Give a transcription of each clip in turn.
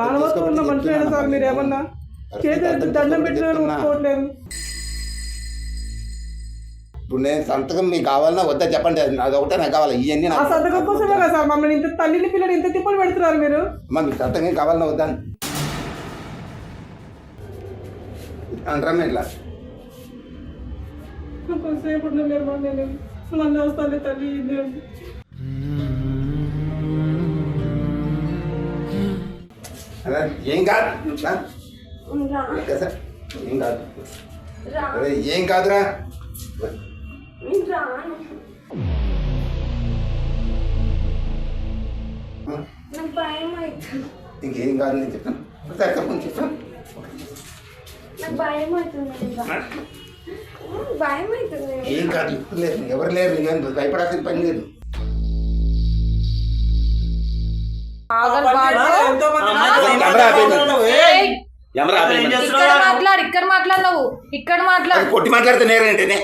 మానవత్వం ఉన్న మనుషులైనా సార్ మీరు నేను. ఏమన్నా చేతి దండం పెట్టిన. ఒప్పుకోవట్లేదు. ఇప్పుడు నేను సంతకం మీకు కావాలన్నా వద్దా చెప్పండి. అది ఒకటే నాకు కావాలి. ఇవన్నీ ఆ సంతకం కోసమే కదా సార్ మమ్మల్ని ఇంత తల్లిని పిల్లలు ఇంత తిప్పలు పెడుతున్నారు మీరు? అమ్మా మీకు సంతకం కావాలన్నా వద్దా అంటారా ఇట్లా కొంతసేపు నేను వస్తాను తల్లి ఏం కాదు. ఏం కాదు. అరే ఏం కాదురా. నేను ఇంకేం కాదు నేను చెప్తాను. చెప్పండి చెప్తాను ఏం కాదు ఇప్పుడు లేదు ఎవరు లేరు. ఏం భయపడాల్సిన పని లేదు. ఇక్కడ మాట్లాడు ఇక్కడ మాట్లాడు నువ్వు ఇక్కడ మాట్లాడు. కొట్టి మాట్లాడితే నేరేంటనే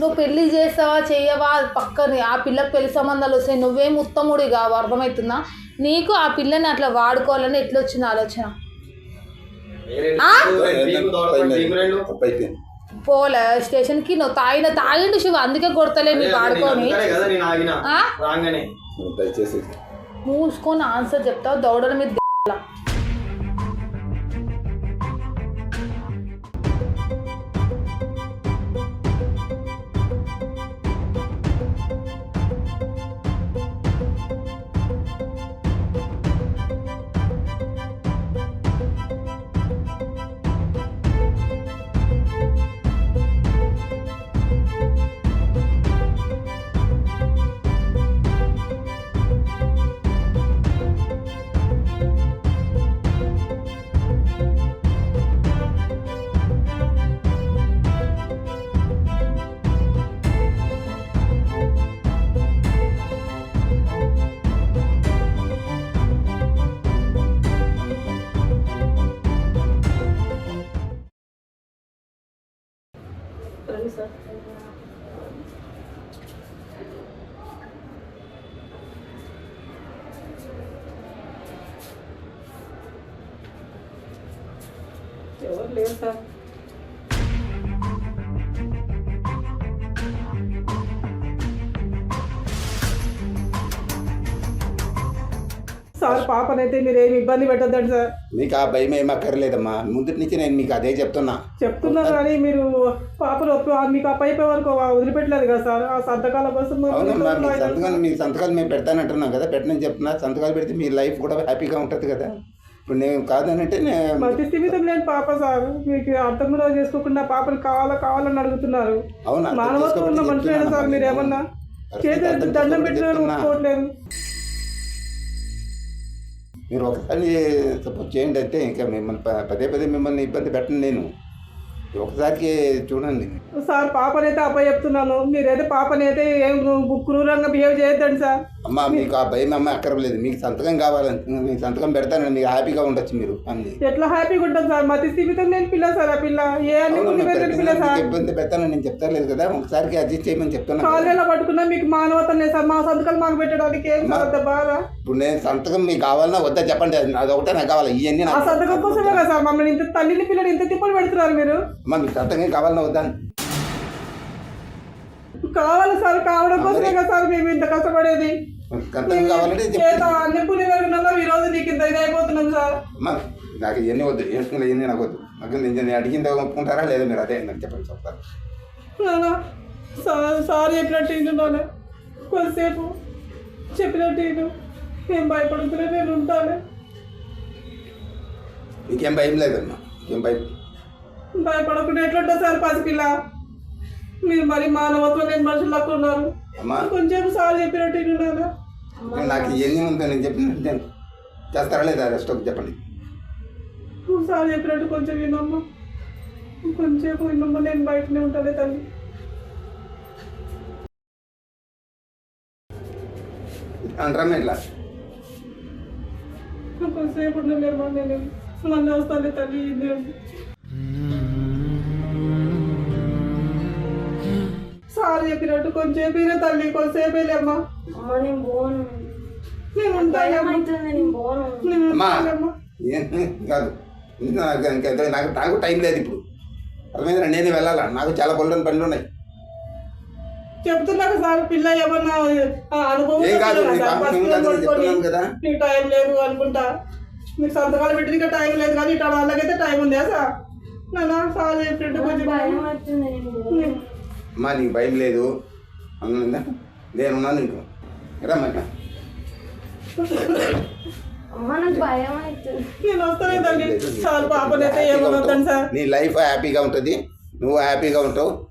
నువ్వు పెళ్ళి చేస్తావా చెయ్యవా అది పక్కన. ఆ పిల్లకి పెళ్ళి సంబంధాలు వస్తాయి నువ్వేం ఉత్తముడి కావు. అర్థమవుతుందా? నీకు ఆ పిల్లని అట్లా వాడుకోవాలని ఎట్లా వచ్చింది ఆలోచన. పోలే స్టేషన్కి నువ్వు తాగిన తాగిండు శివ అందుకే కొడతలే నీ వాడుకొని. కదా నేను ఆగిన. ఆ? రాగానే. దయచేసి మూసుకొని ఆన్సర్ చెప్తావు దౌడల మీద sir. సార్ పాపనైతే మీరు ఏమి ఇబ్బంది పెట్టద్దండి సార్. మీకు ఆ భయం ఏం అక్కర్లేదమ్మా. ముందు నుంచి నేను మీకు అదే చెప్తున్నా. చెప్తున్నారు కానీ మీరు పాపలు మీకు ఆ పైపు వరకు వదిలిపెట్టలేదు కదా సార్. ఆ సంతకాల కోసం అవునమ్మా మీ సంతకాలు మీ సంతకాలు మేము పెడతానంటున్నాం కదా. పెట్టనని చెప్తున్నా. సంతకాలు పెడితే మీ లైఫ్ కూడా హ్యాపీగా ఉంటుంది కదా. ఇప్పుడు నేను కాదనంటే నేను మతి స్థిమితం లేని పాప సార్. మీకు అర్థం కూడా చేసుకోకుండా పాపలు కావాలా కావాలని అడుగుతున్నారు. అవును మానవత్వం ఉన్న మనుషులైనా సార్ మీరు నేను. ఏమన్నా అర్థం దండం పెట్టిన చెప్తున్నా. ఒప్పుకోవట్లేదు. మీరు ఒకసారి సపోర్ట్ చేయండి అంటే ఇంకా మిమ్మల్ని ప- పదే పదే మిమ్మల్ని ఇబ్బంది పెట్టను నేను. ఒకసారికి చూడండి. సార్ పాపనైతే అప్ప చెప్తున్నాను. మీరైతే పాపనైతే ఏం క్రూరంగా బిహేవ్ చేయొద్దండి సార్. అమ్మ మీకు ఆ భయం అమ్మ అక్కర్లేదు. మీకు సంతకం కావాలంటే మీకు సంతకం పెడతాను మీకు హ్యాపీగా ఉండొచ్చు మీరు అంది. ఎట్లా హ్యాపీగా ఉంటుంది సార్? మతి స్థిమితం లేని పిల్ల సార్ ఆ పిల్ల. ఏ అన్ని పిల్ల సార్? ఇబ్బంది పెడతానని నేను చెప్తాను కదా ఒకసారికి అడ్జస్ట్ చేయమని చెప్తున్నా. కదా. కాలేలా పట్టుకున్నా మీకు మానవతం లేదు సార్. మా సంతకాలు మాకు పెట్టడానికి ఏం సార్ అంత ఇప్పుడు నేను సంతకం మీకు కావాలన్నా వద్దా చెప్పండి అది ఒకటే నాకు కావాలి ఇవన్నీ ఆ సంతకం కోసమే కదా సార్ మమ్మల్ని ఇంత తల్లిని పిల్లలు ఇంత తిప్పలు పెడుతున్నారు మీరు. అమ్మ మీకు సంతకం కావాలన్నా వద్దా కావాలి సార్ కావడం కోసమే కదా సార్ మేము ఇంత కష్టపడేది. కావాలంటే అన్ని నీకు ఇంత సార్. అమ్మ నాకు ఇవన్నీ వద్దు ఏడుకున్నా ఇవన్నీ నాకు వద్దు. నాకు నేను అడిగింది ఒప్పుకుంటారా లేదా మీరు అదే నాకు చెప్పండి చెప్తాను. నాన్న, సార్ చెప్పినట్టు వింటున్నాను కొద్దిసేపు చెప్పినట్టు విను. నేను భయపడుతున్నా నేను ఉంటాను. మీకేం భయం లేదమ్మా ఏం భయం? భయపడకుండా ఎట్లుంటా సార్ పసిపిల్ల? మీరు మరి మానవత్వం లేని మనుషులకు ఉన్నారు. అమ్మా. కొంచెం సార్ చెప్పినట్టు నాకు ఇవన్నీ ఉందో నేను చెప్పినట్టు నేను చేస్తారా లేదా? రెస్ట్ ఒకటి చెప్పండి. సార్ చెప్పినట్టు కొంచెం వినమ్మా. కొంచెం వినమ్మా. నేను బయటనే ఉంటాను తల్లి. అంటారా ఇట్లా? కొంతసేపు ఉండలేమా నేను మళ్ళీ వస్తాను తల్లి సార్ చెప్పినట్టు కొంచెం తల్లి కొంతసేపు వెళ్ళమ్మా అమ్మ. నేను పోను నేను భయం ఉంటానమ్మా అవుతుంది నేను పోను నేను అమ్మా. ఉంటానమ్మా ఏం కాదు. ఇంకా నాకు ఇంకా నాకు నాకు టైం లేదు ఇప్పుడు. అర్థమైందా నేనే వెళ్ళాలా? నాకు చాలా పనులు పనులు ఉన్నాయి. చెప్తున్నాక సార్ పిల్ల ఏమన్నా అనుభవం ఏం కాదు, టైం లేదు అనుకుంటా. నీకు సంతకాలు పెట్టిన టైం లేదు కానీ ఇట్లా వాళ్ళకైతే టైం ఉందా సార్? నాన్న సార్ చెప్పినట్టు కొంచెం అమ్మా నీకు భయం లేదు. అన్నదా నేనున్నాను నీకు? నాకు అవుతుంది. నేను పాపనైతే ఏమనొద్దండి సార్. నీ లైఫ్ హ్యాపీగా ఉంటుంది. నువ్వు హ్యాపీగా ఉంటావు.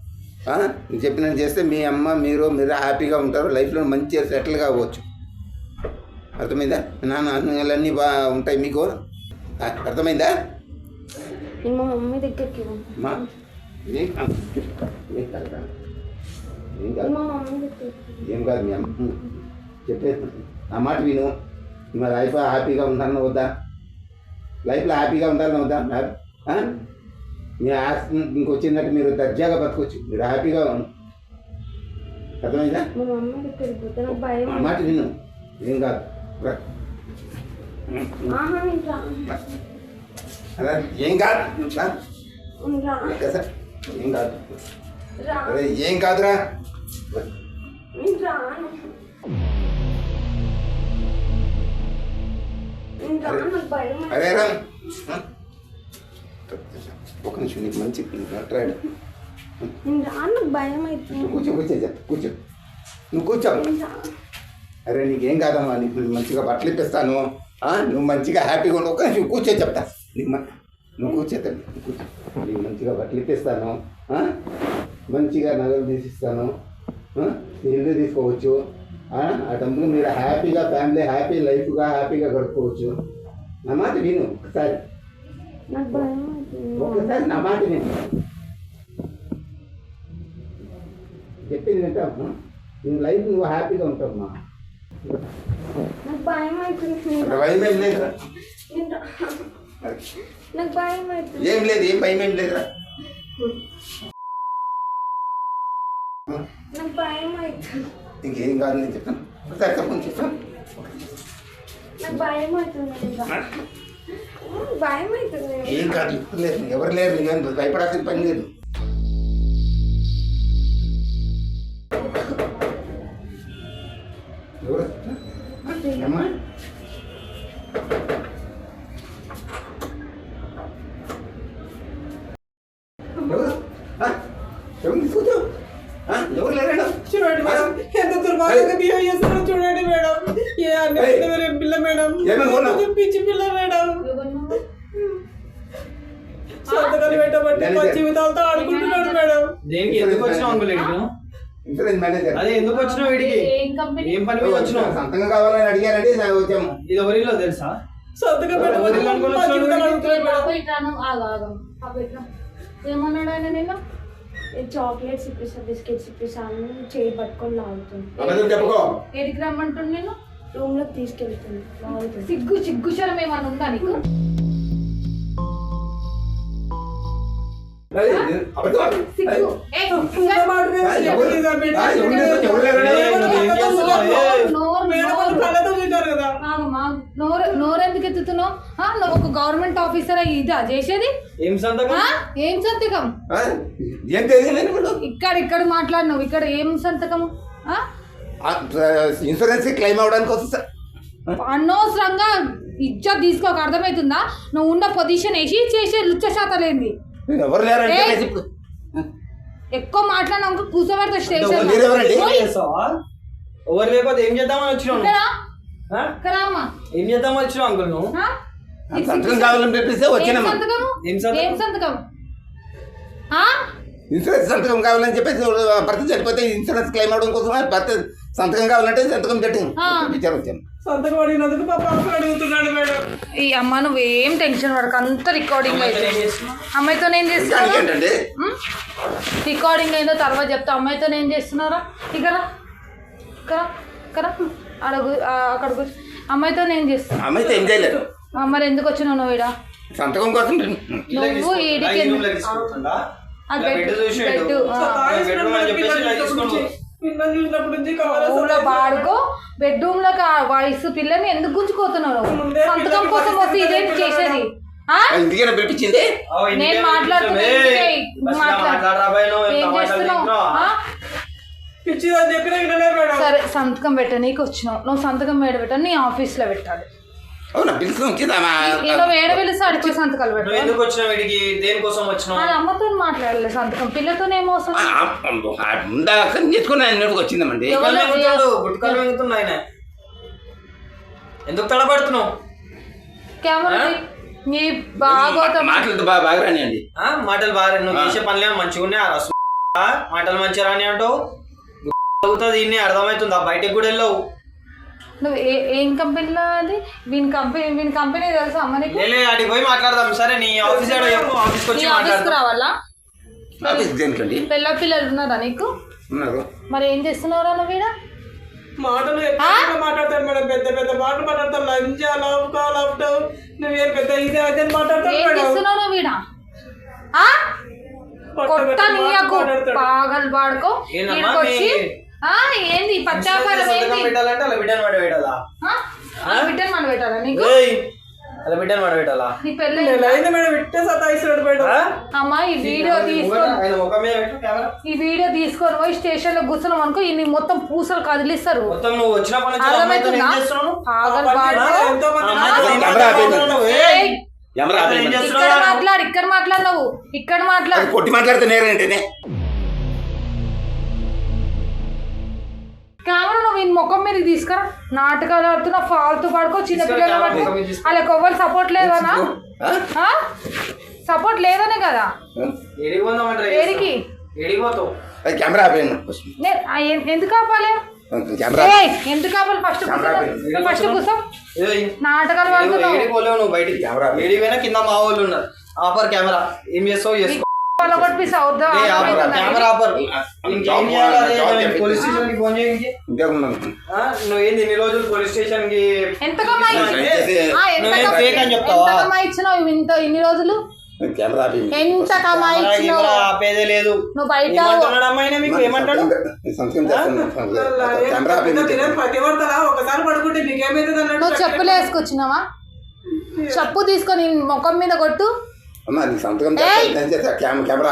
ఆ? నేను చెప్పినట్టు చేస్తే మీ అమ్మ మీరు మీరు హ్యాపీగా ఉంటారు. లైఫ్లో మంచిగా సెటిల్ కావచ్చు అర్థమైందా? నాన్న అన్నీ బా ఉంటాయి మీకు. అర్థమైందా? మా మమ్మీ దగ్గరికి ఏం కాదు. ఏం కాదురా. ఏం కాదు ఏం కాదు మీ అమ్మ చెప్పే నా మాట విను మా లైఫ్ హ్యాపీగా ఉండాలని వద్దా లైఫ్లో హ్యాపీగా ఉండాలని వద్దా ఆ? మీ ఆస్తి ఇంకొచ్చిందంటే మీరు దర్జాగా బతకొచ్చు మీరు హ్యాపీగా అర్థమైందా మాట విను ఏం కాదు అలా ఏం కాదు రా. ఏం కాదు. అరే ఏం కాదురా. అరే రా. ఒక నిమిషం నీకు మంచి నాకు భయం అవుతుంది కూర్చో కూర్చో కూర్చో. నువ్వు కూర్చో. అరే నీకేం కాదమ్మా నీకు మంచిగా బట్టలు ఇప్పిస్తాను? నువ్వు మంచిగా హ్యాపీగా ఉండవు ఒక నిమిషం కూర్చో చెప్తా. నీకు నువ్వు కూర్చో తల్లి కూర్చో. నీకు మంచిగా బట్టలు ఇప్పిస్తాను? మంచిగా నగలు తీసిస్తాను? ఇల్లు తీసుకోవచ్చు ఆ? డబ్బులు మీరు హ్యాపీగా ఫ్యామిలీ హ్యాపీ లైఫ్గా హ్యాపీగా గడుపుకోవచ్చు. నా మాట విను ఒకసారి. ఒకసారి నా మాట విను. చెప్పింది వింటావు? నీ లైఫ్ నువ్వు హ్యాపీగా ఉంటావమ్మా. భయం అవుతుంది. నేను నేను. నాకు భయం అవుతుంది ఏం లేదు ఏం భయం ఏం లేదురా. నాకు భయం అవుతుంది ఇంకేం కాదు నేను చెప్తాను. ఒకసారి చెప్పండి చెప్తాను. నాకు భయం అవుతుంది నేను. భయం అవుతుంది ఏం కాదు ఇప్పుడు లేదు ఎవరు లేరు ఏం భయపడాల్సిన పని లేదు. జీవితాలతో ఆడుకుంటున్నాడు మేడం దేనికి ఎందుకు వచ్చినావు అంకుల్ ఇక్కడికి ఇన్సూరెన్స్ మేనేజర్ అదే ఎందుకు వచ్చినావు వీడికి? ఏం కంపెనీ ఏం పని మీద వచ్చినావు? సంతంగా కావాలని అడిగారండి నాకు వచ్చాము ఇది ఎవరిలో తెలుసా? సంతకం ఏమన్నాడు ఆయన నిన్న? చాక్లెట్స్ ఇప్పిస్తా బిస్కెట్స్ ఇప్పిస్తా అని చేయి పట్టుకొని లాగుతుంది. ఎడికి రమ్మంటుండు నేను రూమ్లోకి తీసుకెళ్తుంది సిగ్గు సిగ్గు శరం ఏమన్నా ఉందా నీకు? ఏయ్, అబద్ధం. సిగ్గు. ఏ, ఉన్న మాట మీద ఆ, ఎవరు- చెప్పలేదు ఆ బిడ్డ. ఆ, ఎవరు లేరు, ఎవరు లేరు. మేడం వాళ్ళు ఏం కళ్ళతో చేస్తున్నావు? చూశారు. ఏ, నోరు మేడం వాళ్ళు నోరు కళ్ళతో చూశారు కదా. ఆగమ్మా. నోరు నోరు ఎందుకు ఎత్తుతున్నావు? ఆ, నువ్వు ఒక గవర్నమెంట్ ఆఫీసర్ ఇదా చేసేది? ఏం సంతకం? ఏం సంతకం? ఇక్కడ ఇక్కడ మాట్లాడినావు. ఇక్కడ ఏం సంతకం ఇన్సూరెన్స్ క్లెయిమ్ అవడానికి వస్తుంది అనవసరంగా ఇజ్జత్ తీసుకోక అర్థమవుతుందా? నువ్వు ఉన్న పొజిషన్ వేసి చేసే లుచ్చ ఎవరు లేరంటే ఏయ్. ఇప్పుడు ఎక్కువ మాట్లాడినాక కూర్చోబెడతా స్టేషన్ మీరెవరండి? ఏం చేస్తావా ఎవరు లేకపోతే ఏం చేద్దామని వచ్చినావు ఇక్కడ ఆ? ఇక్కడ అమ్మా ఏం చేద్దామని వచ్చినావు అంకుల్ నువ్వు ఆ? నీకు సంతకం సిగ్గు- కావాలని చెప్పేసి ఏం సంతకం ఏం సంతకం? ఏం సంతకం ఆ? ఇన్సూరెన్స్ సంతకం కావాలని చెప్పేసి భర్త చనిపోతే ఇన్సూరెన్స్ క్లెయిమ్ అవడం కోసం భర్త సంతకం కావాలంటే సంతకం పెట్టి ఆ. పిచ్చారు వచ్చాను సంతకం అడిగినందుకు మా అడుగుతున్నాడు మేడం. ఈ అమ్మ నువ్వేం టెన్షన్ పడక అంత రికార్డింగ్ అమ్మాయితో అయితే ఏం చేస్తున్నావు? అమ్మాయితో నేను దానికి చేస్తున్నా ఏంటండి? రికార్డింగ్ అయిందో తర్వాత చెప్తా. అమ్మాయితో నేను చేస్తున్నారా? ఇక్కడ ఇక్కడ ఇక్కడ అడుగు అక్కడ కూర్చో. అమ్మాయితో నేను చేస్తున్నా అమ్మాయితో ఏం చేయలేదు. మరి ఎందుకు వచ్చినావు నువ్వు ఈడ? సంతకం కోసం నువ్వు. ఈడికి ఇలా బెడ్ వాడుకో బెడ్రూమ్లో వయసు పిల్లని ఎందుకు గుంజుకోతున్నావు ముందే సంతకం కోసం వస్తే ఇదేం పిల్లకి చేసేది ఆ? ఇంటికైనా పిలిపించింది నేను మాట్లాడుతున్నా, పిలిచావు. ఇంటికే ఏయ్, బస్సులో మాట్లాడు. మాట్లాడరా బాయ్ నువ్వు, ఏం ఎంత మాటలు చేస్తున్నావు తింటున్నావు? ఆ? పిచ్చి అని చెప్పినా వినలే మేడం సరే సంతకం పెట్టనీకి వచ్చినావు నువ్వు సంతకం ఏడ పెట్టాలి నీ ఆఫీస్లో పెట్టాలి అవునా? పిలుస్తాం కింద ఏదో సంతకాలు నువ్వు పెట్టాలి ఎందుకు వచ్చినావు వీడికి? దేనికోసం వచ్చినావు? అమ్మతో మాట్లాడలేదు సంతకం. పిల్లతో ఏమో ఉందా నేర్చుకుని ఆయన నోటికి వచ్చిందమండి. ఎవరు- గుట్కాలు మింగుతాడు, గుట్కాలు మింగుతున్నా ఆయన. ఎందుకు తడబడుతున్నావు? కెమెరా నీ బాగోతం. మాటలు బాగా బాగా రానియండి. ఆ? మాటలు బాగా నువ్వు చేసే పనులేమో మంచిగా ఉన్నాయి ఆ రసం ఆ? మాటలు మంచిగా రాని అంటావు అవుతుంది దీన్ని అర్థమవుతుందా? బయటకు కూడా వెళ్ళవు. నువ్వు ఏ ఏం కంపెనీలో అది? వీని కంపెనీ వీని కంపెనీ తెలుసా అమ్మ నీకు? లేలే అడిగి పోయి మాట్లాడదాం. సరే నీ ఆఫీస్ ఆడ చెప్పు. ఆఫీస్కి నీ వచ్చి ఆఫీస్కి మాట్లాడదాం. రావాలా? ఆఫీస్ దేనికండి? పిల్ల పిల్లలు ఉన్నారా నీకు? ఉన్నారు. మరి ఏం చేస్తున్నావురా నువ్వు ఈడ? మాటలు ఎక్కువ మాట్లాడతాడు మేడం? పెద్ద పెద్ద మాటలు మాట్లాడతాడు లంచ్ లవ్ కా లవ్ నువ్వేం పెద్ద ఇదే అదే మాట్లాడతాడు ఏం మేడం? చేస్తున్నావు నువ్వు ఈడ? ఆ? కొట్ట నీయకు పాగలు పాడుకో ఈడకొచ్చి ఏంది? పచ్చాపారం ఏంది? పెట్టాలంటే అలా బిడ్డను పడి పెట్టాలా? ఆ? ఆ? బిడ్డను మన పెట్టాలా నీకు? ఏయ్, అలా బిడ్డను పడి పెట్టాలా? నీ పెళ్ళి? అమ్మా ఈ వీడియో తీసుకొని ఈ వీడియో తీసుకొని పోయి స్టేషన్లో కూర్చున్నాం అనుకో ఇన్ని మొత్తం పూసలు కదిలిస్తారు. మొత్తం నువ్వు వచ్చినప్పటి నుంచి అర్థమవుతుందా పాగలు? ఇక్కడ మాట్లాడు ఇక్కడ మాట్లాడినావు ఇక్కడ మాట్లాడు. కొట్టి మాట్లాడితే నేరేంటనే కెమెరా నువ్వు ఈ ముఖం మీద తీసుకురా. నాటకాలు ఆడుతున్నా ఫాల్తూ పడుకో చిన్న పిల్లలు తీసుకురా. వాళ్ళకి ఎవ్వరు సపోర్ట్ లేదనా సపోర్ట్ లేదనే కదా? ఏడికి కెమెరా ఎందుకు ఆపాలి? ఎందుకు ఆపాలి ఫస్ట్ ఫస్ట్ కూర్చో. ఏయ్, నాటకాలు పడుతున్నావు బయటికి. కెమెరా కింద మా వాళ్ళు ఉన్నారు. Offer camera. ఏం చేస్తావు? చేసుకో. పోలీస్ స్టేషన్కి ఫోన్ చేయించి ఇన్ని రోజులు పోలీస్ స్టేషన్కి అని చెప్తావా? ఇచ్చినావు ఇంత ఇన్ని రోజులు? ఎంత ఆపేదే లేదు. నువ్వు బయట మీకు? ఏమంటాడు? ఒకసారి పడుకుంటే నువ్వు చెప్పులు వేసుకొచ్చినావా? చెప్పు తీసుకొని ముఖం మీద కొట్టు. అమ్మా నీ సంతకం! చేస్తా కెమెరా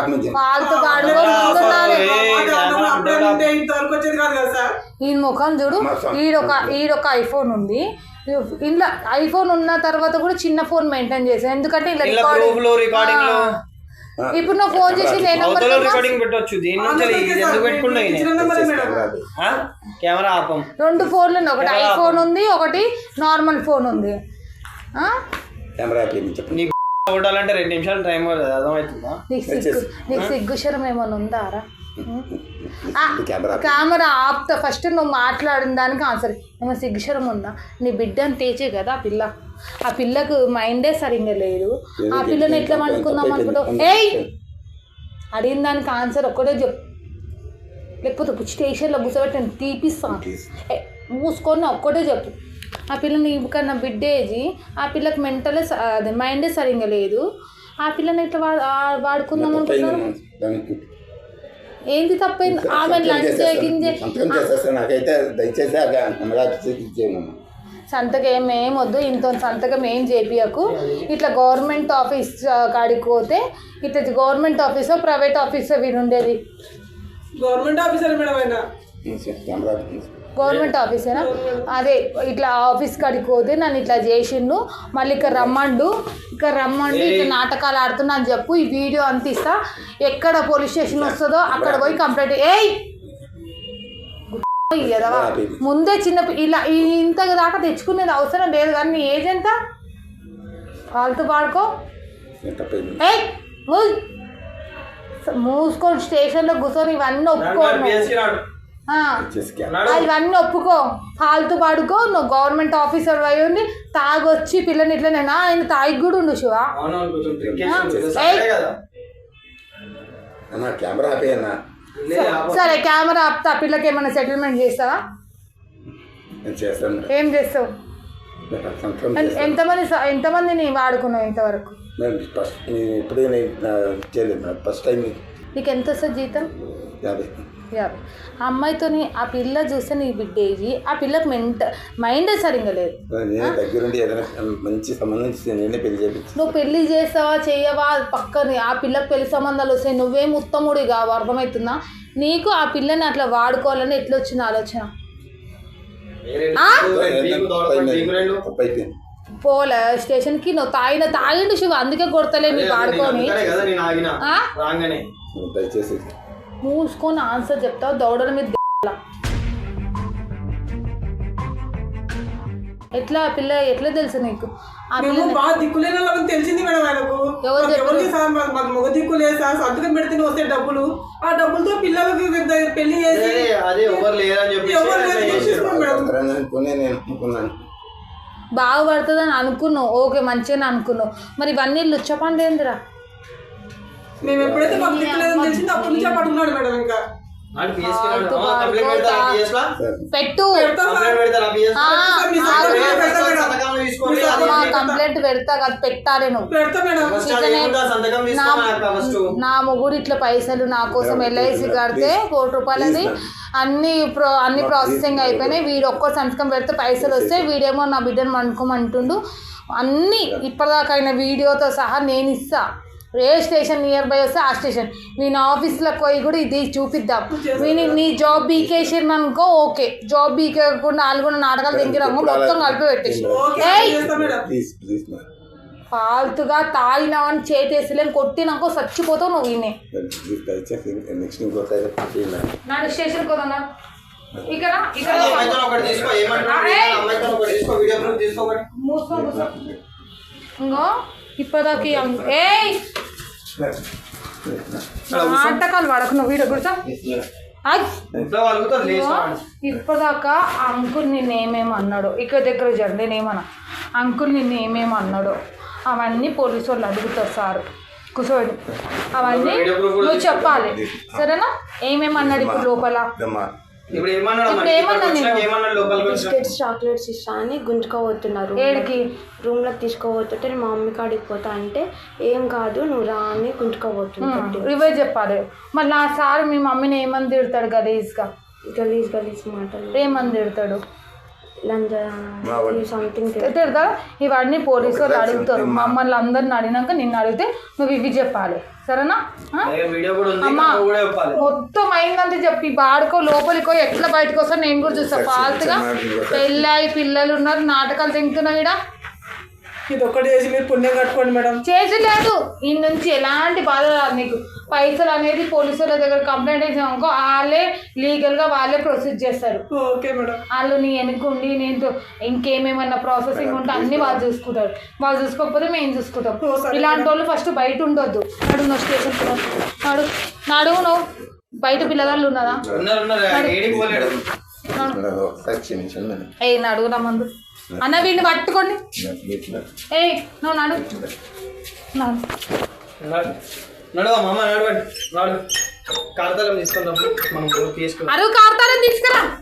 ఈ ముఖం చూడు. ఈడొక ఈడొక ఐఫోన్ ఉంది. ఇంట్లో ఐఫోన్ ఉన్న తర్వాత కూడా చిన్న ఫోన్ మెయింటైన్ చేసాను ఎందుకంటే ఇలా రికార్డింగ్లో ఇప్పుడు నువ్వు ఫోన్ చేసి నేను రికార్డింగ్ పెట్టొచ్చు. దీని ఎందుకు? కెమెరా ఆపం. రెండు ఫోన్లు ఉన్నాయి. ఒకటి ఐఫోన్ ఉంది ఒకటి నార్మల్ ఫోన్ ఉంది. ఆ? కెమెరా కొట్టాలంటే రెండు నిమిషాలు టైం పడుతుంది అర్థమవుతుందా? నీకు సిగ్గు నీకు సిగ్గుశరం ఏమైనా ఉందా రా? ఆ, కెమెరా కెమెరా ఆపుతా. ఫస్ట్ నువ్వు మాట్లాడిన దానికి ఆన్సర్ ఏమో సిగ్గుశరం ఉందా? నీ బిడ్డని తేచే కదా ఆ పిల్ల. ఆ పిల్లకు మైండే సరిగ్గా లేదు. ఆ పిల్లని ఎట్లా వండుకుందాం అనుకుంటావు? ఏయ్! అడిగిన దానికి ఆన్సర్ ఒక్కటే చెప్పు. లేకపోతే స్టేషన్లో కూర్చోబెట్టి నేను తీపిస్తాను ఏ, మూసుకొని ఒక్కటే చెప్పు. ఆ పిల్లని కన్నా బిడ్డ ఏజీ ఆ పిల్లకి మెంటలే అదే మైండే సరిగ్గా లేదు. ఆ పిల్లని వాడు ఆ- వాడుకుందాం అనుకుంటున్నావు ఏంది తప్పైంది? ఆమె లంచ్ చేయించే సంతకం నాకైతే దయచేసి ఏం ఏం వద్దు. ఇంత సంతకం ఏం చేపియకు ఇట్లా గవర్నమెంట్ ఆఫీస్ కాడికి పోతే ఇట్లా గవర్నమెంట్ ఆఫీసో ప్రైవేట్ ఆఫీసో వీరు ఉండేది గవర్నమెంట్ ఆఫీసర్ మేడం ఆయన. కెమెరా గవర్నమెంట్ ఆఫీసేనా? అదే ఇట్లా ఆఫీస్ కాడికి పోతే నన్ను ఇట్లా చేసిండు మళ్ళీ ఇక్కడ రమ్మండు ఇక్కడ రమ్మండు ఇట్లా నాటకాలు ఆడుతున్నా అని చెప్పు ఈ వీడియో అంత ఇస్తా ఎక్కడ పోలీస్ స్టేషన్ వస్తుందో అక్కడ పోయి కంప్లైంట్ ఏయ్! ఎదవా ముందే చిన్న ఇలా ఈ ఇంత దాకా తెచ్చుకునేది అవసరం లేదు కానీ నీ ఏజ్ ఎంత? కాలుతూ పాడుకో. ఏయ్! మూజ్. మూసుకొని స్టేషన్లో కూర్చొని ఇవన్నీ ఒప్పుకోను. ఇవన్నీ ఒప్పుకో. ఫాల్తు పడుకో. నువ్వు గవర్నమెంట్ ఆఫీసర్ అయి ఉండి తాగొచ్చి పిల్లని ఇట్లా నేను ఆయన తాగి కూడా ఉండు శివ. సరే కదా. అన్న కెమెరా ఆపుతా. పిల్లకి ఏమైనా సెటిల్మెంట్ చేస్తావా? ఏం చేస్తావు? ఎంతమంది ఎంతమందిని వాడుకున్నావు ఇంతవరకు? నేను ఫస్ట్ చేయలేదు. ఫస్ట్ టైం నీకు ఎంత వస్తుంది జీతం? యాభై. యాభై ఆ అమ్మాయితోని ఆ పిల్ల చూస్తే నీ బిడ్డ ఏజీ ఆ పిల్లకు మెంట మైండ్ సరిగ్గా లేదు. నేను దగ్గరుండి ఏదైనా మంచి సంబంధం ఇస్తే నేనే పెళ్ళి చేపించి నువ్వు పెళ్ళి చేస్తావా చేయవా? పక్కని. ఆ పిల్లకు పెళ్ళి సంబంధాలు వస్తాయి నువ్వేం ఉత్తముడి కావు అర్థమవుతుందా? నీకు ఆ పిల్లని అట్లా వాడుకోవాలని ఎట్లా వచ్చింది ఆలోచన ఆ? తప్పైపోయింది పోలే స్టేషన్కి నువ్వు తాగిన తాగిండు శివ అందుకే కొడతలే నీ వాడుకొని. కదా నేను ఆగిన. ఆ? రాగానే. నువ్వు దయచేసి మూసుకొని ఆన్సర్ చెప్తావు దౌడల మీద. ఎట్లా ఆ పిల్ల ఎట్లా తెలుసు నీకు? ఆ మేము పిల్ల బాగా దిక్కులేని తెలిసింది మేడం ఆయనకు. ఎవరు మాకు ఎవరికి సార్ మాకు మాకు మొగ దిక్కు లేదు సార్. సంతకం పెడితే వస్తే డబ్బులు. ఆ డబ్బులతో పిల్లలకి పెళ్ళి చేసి అదే అదే ఎవరు లేరని చెప్పేసి ఎవరు అట్లా లేరు చేసేసారు. చేసేసుకోండి మేడం. అనుకునే నేను అనుకున్నాను. బాగుపడుతుందని అనుకున్నావు. ఓకే మంచిగానే అనుకున్నావు. మరి ఇవన్నీ లుచ్చపండి ఏందిరా? మేము ఎప్పుడైతే మాకు దిక్కు లేదని తెలిసింది అప్పటి నుంచి పట్టుకున్నాడు మేడం ఇంకా. కంప్లైంట్? పెట్టు. పెడతాం. కంప్లైంట్ కదా నా మొగుడు ఇట్లా పైసలు నా కోసం ఎల్ఐసి కడితే కోటి రూపాయలది అన్ని ప్రో అన్ని ప్రాసెసింగ్ అయిపోయినాయి. వీడు ఒక్క సంతకం పెడితే పైసలు వస్తే వీడేమో నా బిడ్డను వండుకోమంటుండు అన్నీ ఇప్పటిదాకా అయిన వీడియోతో సహా నేను ఇస్తా. ఏ స్టేషన్ నియర్ బై వస్తే ఆ స్టేషన్. నేను ఆఫీస్లోకి పోయి కూడా ఇది చూపిద్దాం. వీని నీ జాబ్ బీకేషన్ అనుకో ఓకే. జాబ్ బీకేయకుండా కూడా నాటకాలు దింగిరమ్మో మొత్తం కలిపి పెట్టేసి. ఓకే ఏయ్! చేస్తా మేడం. ప్లీజ్ ప్లీజ్ ఫాల్తుగా తాగినావని చేతేసలేని కొట్టినాకో చచ్చిపోతావు నువ్వు ఈయనే ప్లీజ్ దయచేసి నెక్స్ట్ ఇంకోసారి చేయండి. నాడు స్టేషన్ పోతున్నా ఇక్కడ ఇక్కడ. అదే అమ్మాయితో ఒకటి తీసుకో ఏమంటున్నాడు ఏయ్! అమ్మాయితో ఒకటి తీసుకో వీడియో ప్రూఫ్ తీసుకో ఒకటి. మూసుకో కూర్చో ఇంకో ఇప్పటిదాకా నాటకాలు పడకు నువ్వు వీడియో కూర్చో. ఇప్పటిదాకా అంకుల్ నిన్ను ఏమేమి అన్నాడు ఇక్కడ దగ్గర జర నేనేమన్నా. అంకుల్ నిన్ను ఏమేమి అన్నాడు అవన్నీ పోలీసు వాళ్ళు అడుగుతారు సార్. కూర్చోండి. అవన్నీ నువ్వు చెప్పాలి. సరేనా? ఏమేమి అన్నాడు ఇప్పుడు లోపల? ఇప్పుడు ఏమన్నా నేను? బిస్కెట్స్ చాక్లెట్స్ ఇస్తా అని గుంజుకోబోతున్నారు. ఏడికి? రూమ్లోకి తీసుకోబోతుంటే నేను మా మమ్మీ కాడికి పోతా అంటే ఏం కాదు నువ్వు రా అని గుంజుకోబోతుంది రివైజ్ చెప్పాలి. మళ్ళీ నా సార్ మీ మమ్మీని ఏమని తిడతాడు గలీజ్గా? గలీజ్ గలీజ్ మాటలు. ఏమని తిడతాడు? తిడతాడు ఇవన్నీ పోలీసు వాళ్ళు అడుగుతారు. మమ్మల్ని అందరిని అడిగినాక నిన్ను అడిగితే నువ్వు ఇవి చెప్పాలి. సరేనా? ఆ? అదే వీడియో కూడా ఉంది అమ్మా. మొత్తం అయిందంటే చెప్పి. బాడుకో లోపలికో ఎట్లా బయటకు వస్తా నేను కూడా చూస్తా. ఫాల్తుగా పెళ్ళాయి పిల్లలు ఉన్నారు నాటకాలు తింటున్నావు ఇక్కడ ఇది ఒక్కటి చేసి మీరు పుణ్యం కట్టుకోండి మేడం. చేసి లేదు. ఈ నుంచి ఎలాంటి బాధ రాదు నీకు పైసలు అనేది పోలీసుల దగ్గర కంప్లైంట్ చేసామనుకో వాళ్ళే లీగల్గా వాళ్ళే ప్రొసీడ్ చేస్తారు. Okay madam. వాళ్ళు నీ వెనుకుండి నేను ఇంకేమేమన్నా ప్రాసెసింగ్ ఉంటే అన్ని వాళ్ళు చూసుకుంటారు. వాళ్ళు చూసుకోకపోతే మేము చూసుకుంటాం. ఇలాంటి వాళ్ళు ఫస్ట్ బయట ఉండొద్దు. నడు నువ్వు స్టేషన్ నాడు నాడు నువ్వు బయట పిల్లగాళ్ళు ఉన్నదా. ఏ నడుగు నా మందు. అన్న వీడిని పట్టుకోండి. ఏ నువ్వు నడు. నడు. నడు. నడు మామ నడవండి. నడు. కార్తలం తీసుకుందాం మనం తీసుకుందాం. అరువు కార్తాలని తీసుకురా.